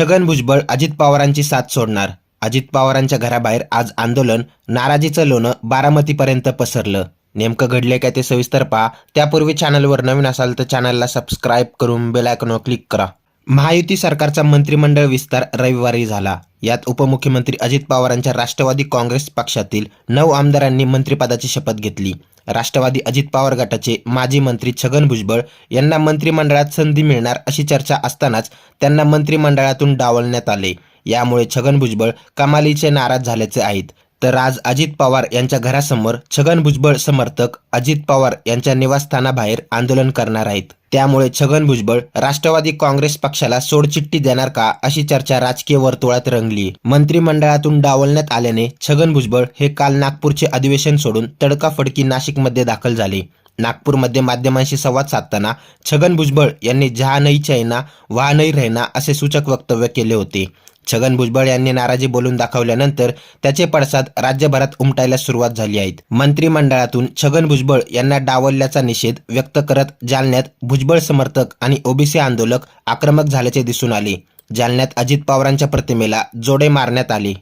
छगन भुजबळ अजित पवारांची साथ सोडणार. अजित पवारांच्या घराबाहेर आज आंदोलन नाराजीचं लोणं बारामतीपर्यंत पसरलं. नेमकं घडले काय ते सविस्तर पहा. त्यापूर्वी चॅनलवर नवीन असाल तर चॅनलला सबस्क्राईब करून बेलायकॉनवर क्लिक करा. महायुती सरकारचा मंत्रिमंडळ विस्तार रविवारी झाला. यात उपमुख्यमंत्री अजित पवारांच्या राष्ट्रवादी काँग्रेस पक्षातील नऊ आमदारांनी मंत्रिपदाची शपथ घेतली. राष्ट्रवादी अजित पवार गटाचे माजी मंत्री छगन भुजबळ यांना मंत्रिमंडळात संधी मिळणार अशी चर्चा असतानाच त्यांना मंत्रिमंडळातून डावलण्यात आले. यामुळे छगन भुजबळ कमालीचे नाराज झाल्याचे आहेत. तर आज अजित पवार यांच्या घरासमोर छगन भुजबळ समर्थक अजित पवार यांच्या निवासस्थानाबाहेर आंदोलन करणार आहेत. त्यामुळे छगन भुजबळ राष्ट्रवादी काँग्रेस पक्षाला सोडचिठ्ठी देणार का अशी चर्चा राजकीय वर्तुळात रंगली. मंत्रिमंडळातून डावलण्यात आल्याने छगन भुजबळ हे काल नागपूरचे अधिवेशन सोडून तडकाफडकी नाशिकमध्ये दाखल झाले. नागपूरमध्ये माध्यमांशी संवाद साधताना छगन भुजबळ यांनी जहा नाही चैना वहा नाही रहना असे सूचक वक्तव्य केले होते. छगन भुजबळ यांनी नाराजी बोलून दाखवल्यानंतर त्याचे पडसाद राज्यभरात उमटायला सुरुवात झाली आहेत. मंत्रिमंडळातून छगन भुजबळ यांना डावलल्याचा निषेध व्यक्त करत जालन्यात भुजबळ समर्थक आणि ओबीसी आंदोलक आक्रमक झाल्याचे दिसून आले. जालन्यात अजित पवारांच्या प्रतिमेला जोडे मारण्यात आले.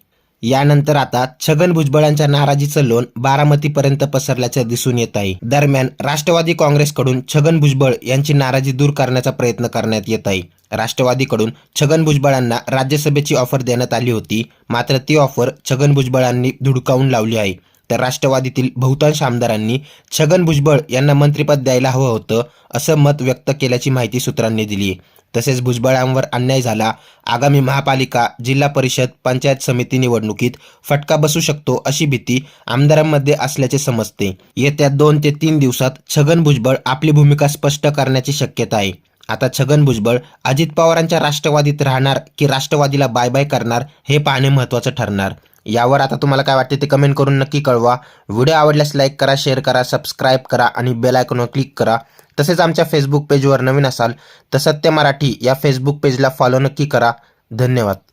यानंतर आता छगन भुजबळांच्या नाराजीचं लोन बारामतीपर्यंत पसरल्याचे दिसून येत आहे. दरम्यान राष्ट्रवादी काँग्रेसकडून छगन भुजबळ यांची नाराजी दूर करण्याचा प्रयत्न करण्यात येत आहे. राष्ट्रवादीकडून छगन भुजबळांना राज्यसभेची ऑफर देण्यात आली होती. मात्र ती ऑफर छगन भुजबळांनी धुडकावून लावली आहे. तर राष्ट्रवादीतील बहुतांश आमदारांनी छगन भुजबळ यांना मंत्रिपद द्यायला हवं होतं असं मत व्यक्त केल्याची माहिती सूत्रांनी दिली तसेच भुजबळांवर अन्याय झाला आगामी महापालिका जिल्हा परिषद पंचायत समिती निवडणुकीत फटका बसू शकतो अशी भीती आमदारांमध्ये असल्याचे समजते. येत्या दोन ते तीन दिवसात छगन भुजबळ आपली भूमिका स्पष्ट करण्याची शक्यता आहे. आता छगन भुजबळ अजित पवारांच्या राष्ट्रवादीत राहणार की राष्ट्रवादीला बाय बाय करणार हे पाहणे महत्त्वाचं ठरणार. यावर आता तुम्हाला काय वाटते ते कमेंट करून नक्की कळवा. व्हिडिओ आवडल्यास लाईक करा शेअर करा सबस्क्राईब करा आणि बेल आयकॉनवर क्लिक करा. तसेच आमच्या फेसबुक पेजवर नवीन असाल तर सत्य मराठी या फेसबुक पेजला फॉलो नक्की करा. धन्यवाद.